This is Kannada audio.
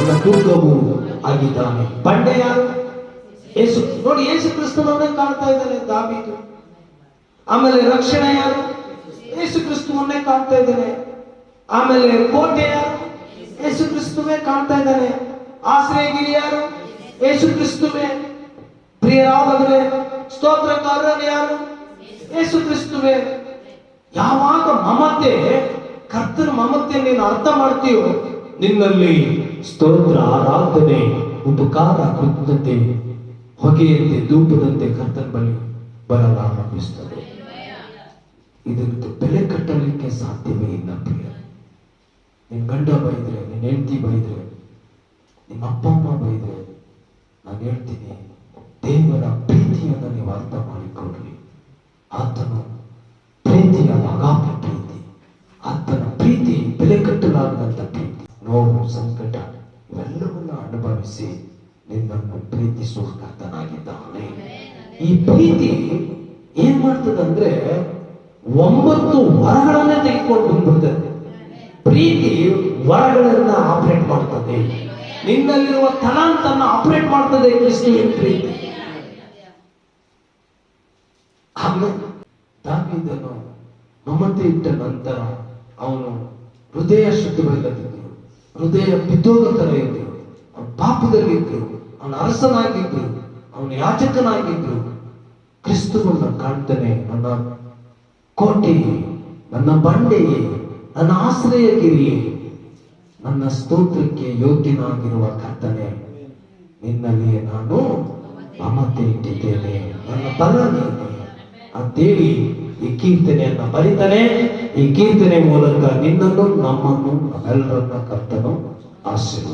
ನನ್ನ ದುರ್ಗವು ಆಗಿದ್ದಾನೆ. ಬಂಡೆ ಯಾರು ಯೇಸು ನೋಡಿ ಯೇಸು ಕ್ರಿಸ್ತನವನ್ನೇ ಕಾಣ್ತಾ ಇದ್ದಾನೆ ದಾವಿದು ಆಮೇಲೆ ರಕ್ಷಣೆ ಯಾರು? ಯೇಸು ಕ್ರಿಸ್ತುವನ್ನೇ ಕಾಣ್ತಾ ಇದ್ದಾನೆ. ಆಮೇಲೆ ಕೋಟೆ ಯಾರು? ಯೇಸು ಕ್ರಿಸ್ತುವೇ ಕಾಣ್ತಾ ಇದ್ದಾನೆ. ಆಶ್ರಯಗಿರಿ ಯಾರು? ಯೇಸು ಕ್ರಿಸ್ತವೇ ಸ್ತೋತ್ರಕಾರರು ಯಾರು? ಯೇಸು ಕ್ರಿಸ್ತುವೇ ಯಾವಾಗ ಮಮತೆ, ಕರ್ತನ ಮಮತೆ ನೀನು ಅರ್ಥ ಮಾಡ್ತೀಯೋ ನಿನ್ನಲ್ಲಿ ಸ್ತೋತ್ರ, ಆರಾಧನೆ, ಉಪಕಾರ ಕೃತಜ್ಞತೆ, ಹೊಗೆಯಂತೆ ಧೂಪದಂತೆ ಕರ್ತನ ಬಳಿ ಬರಲಾರಂಭಿಸ್ತದೆ ಇದಕ್ಕೆ ಬೆಲೆ ಕಟ್ಟಲಿಕ್ಕೆ ಸಾಧ್ಯವೇ ಇಲ್ಲ ಪ್ರಿಯ. ನಿನ್ ಗಂಡ ಬೈದ್ರೆ ನಿನ್ನ ಹೆಂಡತಿ ಬೈದ್ರೆ ನಿಮ್ಮ ಅಪ್ಪ ಅಮ್ಮ ಬೈದ್ರೆ, ನಾನು ಹೇಳ್ತೀನಿ ನೋವು ಸಂಕಟ ಇವೆಲ್ಲವನ್ನ ಅನುಭವಿಸಿ ನಿನ್ನನ್ನು ಪ್ರೀತಿಸುವ ಕರ್ತನಾಗಿದ್ದಾನೆ. ಈ ಪ್ರೀತಿ ಏನ್ ಮಾಡ್ತದಂದ್ರೆ ಒಂಬತ್ತು ವರಗಳನ್ನೇ ತೆಗೆದುಕೊಂಡು ಬಂದ್ಬಿಡ್ತದೆ ಪ್ರೀತಿ ವರಗಳನ್ನ ಆಪರೇಟ್ ಮಾಡ್ತದೆ. ನಿನ್ನಲ್ಲಿರುವ ತಲಾಂತನ್ನ ಆಪರೇಟ್ ಮಾಡ್ತದೆ ಕ್ರಿಸ್ತುವಿನ ಪ್ರೀತಿ. ಆಮೇಲೆ ದಾವಿದನು ಮಮತೆ ಇಟ್ಟ ನಂತರ ಅವನು ಹೃದಯ ಶುದ್ಧವಿಲ್ಲದಿದ್ರು ಹೃದಯ ಬಿದ್ದೋದ ತರ ಇದ್ರು ಅವನು ಪಾಪದಲ್ಲಿದ್ರು. ಅವನ ಅರಸನಾಗಿದ್ರು. ಅವನ ಯಾಚಕನಾಗಿದ್ರು ಕ್ರಿಸ್ತುಗಳನ್ನ ಕಾಣ್ತಾನೆ, ನನ್ನ ಕೋಟೆಯೇ, ನನ್ನ ಬಂಡೆಯೇ, ನನ್ನ ಆಶ್ರಯಗಿರಿಯೇ. ನನ್ನ ಸ್ತೋತ್ರಕ್ಕೆ ಯೋಗ್ಯನಾಗಿರುವ ಕರ್ತನೆ, ನಿನ್ನಲ್ಲಿಯೇ ನಾನು ಮಮತೆ ಇಟ್ಟಿದ್ದೇನೆ. ನನ್ನ ಬಲ ಅಂತೇಳಿ ಈ ಕೀರ್ತನೆಯನ್ನ ಬರಿತಾನೆ ಈ ಕೀರ್ತನೆ ಮೂಲಕ ನಿನ್ನನ್ನು ನಮ್ಮನ್ನು ಎಲ್ಲರನ್ನ ಕರ್ತನು ಆಶೀರ್ವದಿಸ್ತೀನಿ.